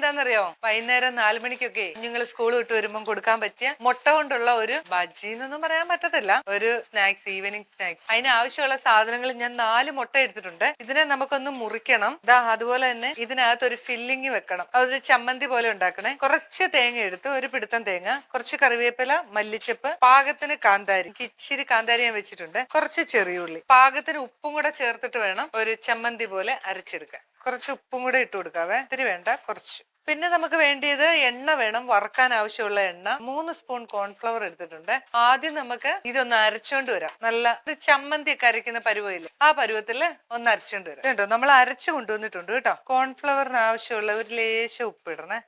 എന്താണെന്നറിയോ വൈകുന്നേരം നാല് മണിക്കൊക്കെ നിങ്ങൾ സ്കൂൾ വിട്ട് വരുമ്പോൾ കൊടുക്കാൻ പറ്റിയ മുട്ട കൊണ്ടുള്ള ഒരു ബജ്ജി എന്നൊന്നും പറയാൻ പറ്റത്തില്ല. ഒരു സ്നാക്സ് ഈവനിങ് സ്നാക്സ് അതിന് ആവശ്യമുള്ള സാധനങ്ങൾ ഞാൻ നാല് മുട്ട എടുത്തിട്ടുണ്ട്. ഇതിനെ നമുക്കൊന്ന് മുറിക്കണം. ദാ അതുപോലെ തന്നെ ഇതിനകത്ത് ഒരു ഫില്ലിങ് വെക്കണം. അതൊരു ചമ്മന്തി പോലെ ഉണ്ടാക്കണേ. കുറച്ച് തേങ്ങ എടുത്ത് ഒരു പിടുത്തം തേങ്ങ കുറച്ച് കറിവേപ്പില മല്ലിച്ചപ്പ് പാകത്തിന് കാന്താരി. ഇച്ചിരി കാന്താരി ഞാൻ വെച്ചിട്ടുണ്ട്. കുറച്ച് ചെറിയുള്ളി പാകത്തിന് ഉപ്പും കൂടെ ചേർത്തിട്ട് വേണം ഒരു ചമ്മന്തി പോലെ അരച്ചെടുക്കാൻ. കുറച്ച് ഉപ്പും കൂടെ ഇട്ട് കൊടുക്കാവേ. ഇത്തിരി വേണ്ട കുറച്ച്. പിന്നെ നമുക്ക് വേണ്ടിയത് എണ്ണ വേണം വറുക്കാൻ ആവശ്യമുള്ള എണ്ണ. മൂന്ന് സ്പൂൺ കോൺഫ്ലവർ എടുത്തിട്ടുണ്ട്. ആദ്യം നമുക്ക് ഇതൊന്ന് അരച്ചോണ്ട് വരാം. നല്ല ഒരു ചമ്മന്തി ഒക്കെ അരയ്ക്കുന്ന പരുവയിൽ ആ പരുവത്തിൽ ഒന്ന് അരച്ചോണ്ട് വരാം. കേട്ടോ നമ്മൾ അരച്ചു കൊണ്ടുവന്നിട്ടുണ്ട് കേട്ടോ. കോൺഫ്ലവറിന് ആവശ്യമുള്ള ഒരു ലേശം ഉപ്പ് ഇടണേ.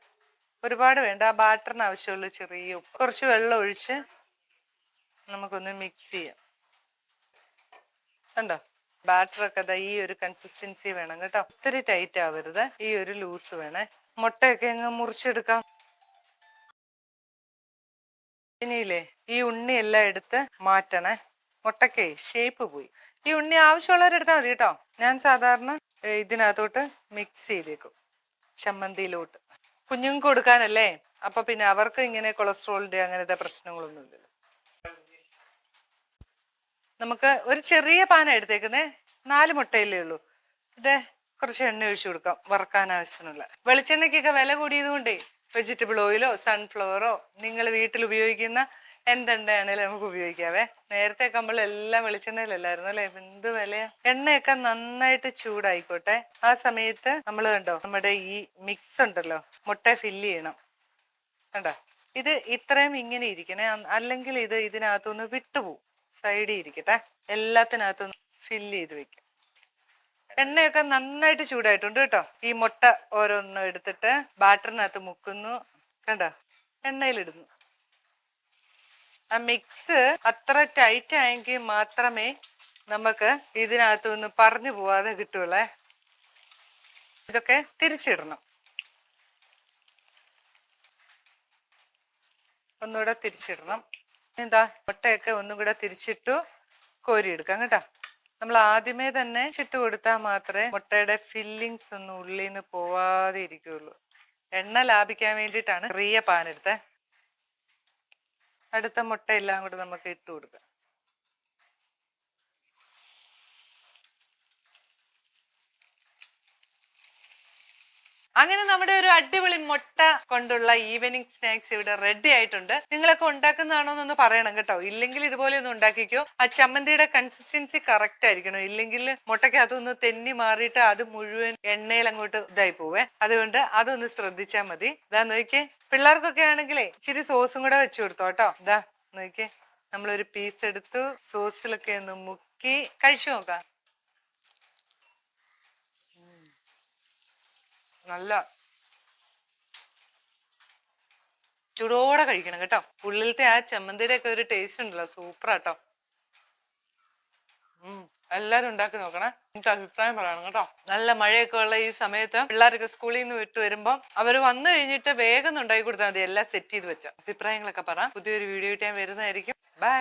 ഒരുപാട് വേണ്ട. ആ ബാറ്ററിന് ആവശ്യമുള്ള ചെറിയ ഉപ്പ്. കുറച്ച് വെള്ളം ഒഴിച്ച് നമുക്കൊന്ന് മിക്സ് ചെയ്യാം. കണ്ടോ? ബാറ്ററൊക്കെ ഈ ഒരു കൺസിസ്റ്റൻസി വേണം കേട്ടോ. ഒത്തിരി ടൈറ്റ് ആവരുത്. ഈ ഒരു ലൂസ് വേണേ. മുട്ടയൊക്കെ അങ്ങ് മുറിച്ചെടുക്കാം. ഇനിയില്ലേ ഈ ഉണ്ണി എല്ലാം എടുത്ത് മാറ്റണേ. മുട്ടക്കേ ഷേപ്പ് പോയി. ഈ ഉണ്ണി ആവശ്യമുള്ളവരെടുത്താൽ മതി കേട്ടോ. ഞാൻ സാധാരണ ഇതിനകത്തോട്ട് മിക്സ് ചെയ്തേക്കും. ചമ്മന്തിയിലോട്ട്. കുഞ്ഞുങ്ങൾക്ക് കൊടുക്കാനല്ലേ? അപ്പൊ പിന്നെ അവർക്ക് ഇങ്ങനെ കൊളസ്ട്രോളിന്റെ അങ്ങനത്തെ പ്രശ്നങ്ങളൊന്നും ഇല്ല നമുക്ക് ഒരു ചെറിയ പാന എടുത്തേക്കുന്നേ. നാല് മുട്ടയല്ലേ ഉള്ളൂ. ഇതേ കുറച്ച് എണ്ണ ഒഴിച്ചു കൊടുക്കാം വറക്കാൻ ആവശ്യത്തിനുള്ള. വെളിച്ചെണ്ണയ്ക്കൊക്കെ വില കൂടിയത് കൊണ്ടേ വെജിറ്റബിൾ ഓയിലോ സൺഫ്ലവറോ നിങ്ങൾ വീട്ടിൽ ഉപയോഗിക്കുന്ന എന്തെണ്ണയാണേലും നമുക്ക് ഉപയോഗിക്കാവേ. നേരത്തെ നമ്മൾ എല്ലാം വെളിച്ചെണ്ണയിലല്ലായിരുന്നു അല്ലെ? എന്ത് വിലയാ? എണ്ണയൊക്കെ നന്നായിട്ട് ചൂടായിക്കോട്ടെ. ആ സമയത്ത് നമ്മൾ കണ്ടോ നമ്മുടെ ഈ മിക്സ് ഉണ്ടല്ലോ മുട്ട ഫില്ല് ചെയ്യണം. കണ്ടോ? ഇത് ഇത്രയും ഇങ്ങനെ ഇരിക്കണേ. അല്ലെങ്കിൽ ഇത് ഇതിനകത്തുനിന്ന് വിട്ടുപോകും സൈഡിൽ ഇരിക്കട്ടെ. എല്ലാത്തിനകത്തുനിന്ന് ഫില്ല് ചെയ്ത് വെക്കും. എണ്ണയൊക്കെ നന്നായിട്ട് ചൂടായിട്ടുണ്ട് കേട്ടോ. ഈ മുട്ട ഓരോന്നും എടുത്തിട്ട് ബാറ്ററിനകത്ത് മുക്കുന്നു. കണ്ടോ? എണ്ണയിലിടുന്നു. ആ മിക്സ് അത്ര ടൈറ്റ് ആയെങ്കിൽ മാത്രമേ നമുക്ക് ഇതിനകത്തുനിന്ന് പറഞ്ഞു പോവാതെ കിട്ടുള്ളേ. ഇതൊക്കെ തിരിച്ചിടണം. ഒന്നുകൂടെ തിരിച്ചിടണം. എന്താ മുട്ടയൊക്കെ ഒന്നും കൂടെ തിരിച്ചിട്ടു കോരിയെടുക്കാം കേട്ടോ. നമ്മൾ ആദ്യമേ തന്നെ ചിട്ട് കൊടുത്താൽ മാത്രമേ മുട്ടയുടെ ഫില്ലിങ്സ് ഒന്നും ഉള്ളിൽ നിന്ന് പോവാതെ ഇരിക്കുള്ളൂ. എണ്ണ ലാഭിക്കാൻ വേണ്ടിയിട്ടാണ് ചെറിയ പാനെടുത്തേ അടുത്ത മുട്ട എല്ലാം കൂടെ നമുക്ക് ഇട്ട് കൊടുക്കാം. അങ്ങനെ നമ്മുടെ ഒരു അടിപൊളി മുട്ട കൊണ്ടുള്ള ഈവനിങ് സ്നാക്സ് ഇവിടെ റെഡി ആയിട്ടുണ്ട്. നിങ്ങളൊക്കെ ഉണ്ടാക്കുന്നതാണോ എന്നൊന്ന് പറയണം കേട്ടോ. ഇല്ലെങ്കിൽ ഇതുപോലെ ഒന്ന് ഉണ്ടാക്കിക്കോ. ആ ചമ്മന്തിയുടെ കൺസിസ്റ്റൻസി കറക്റ്റ് ആയിരിക്കണം. ഇല്ലെങ്കിൽ മുട്ടയ്ക്കകത്തൊന്ന് തെന്നി മാറിയിട്ട് അത് മുഴുവൻ എണ്ണയിൽ അങ്ങോട്ട് ഇതായി പോവേ. അതുകൊണ്ട് അതൊന്ന് ശ്രദ്ധിച്ചാൽ മതി. ഇതാ നോക്കിയേ. പിള്ളേർക്കൊക്കെ ആണെങ്കിലേ ഇച്ചിരി സോസും കൂടെ വെച്ചു കൊടുത്തോ കേട്ടോ. ഇതാ നോക്കിയേ. നമ്മളൊരു പീസ് എടുത്തു. സോസിലൊക്കെ ഒന്ന് മുക്കി കഴിച്ചു നോക്കാം. നല്ല ചൂടോടെ കഴിക്കണം കേട്ടോ. ഉള്ളിലത്തെ ആ ചെമ്മന്തിയുടെ ഒക്കെ ഒരു ടേസ്റ്റ് ഉണ്ടല്ലോ സൂപ്പർ ആട്ടോ. എല്ലാരും ഉണ്ടാക്കി നോക്കണേ. എനിക്ക് അഭിപ്രായം പറയണം കേട്ടോ. നല്ല മഴയൊക്കെ ഉള്ള ഈ സമയത്ത് പിള്ളേരൊക്കെ സ്കൂളിൽ നിന്ന് വിട്ട് വരുമ്പോൾ അവർ വന്നു കഴിഞ്ഞിട്ട് വേഗം ഉണ്ടാക്കി കൊടുത്താൽ മതി എല്ലാം സെറ്റ് ചെയ്ത് വെച്ചോ. അഭിപ്രായങ്ങളൊക്കെ പറ. പുതിയൊരു വീഡിയോ ഇട്ട് ഞാൻ വരുന്നതായിരിക്കും. ബൈ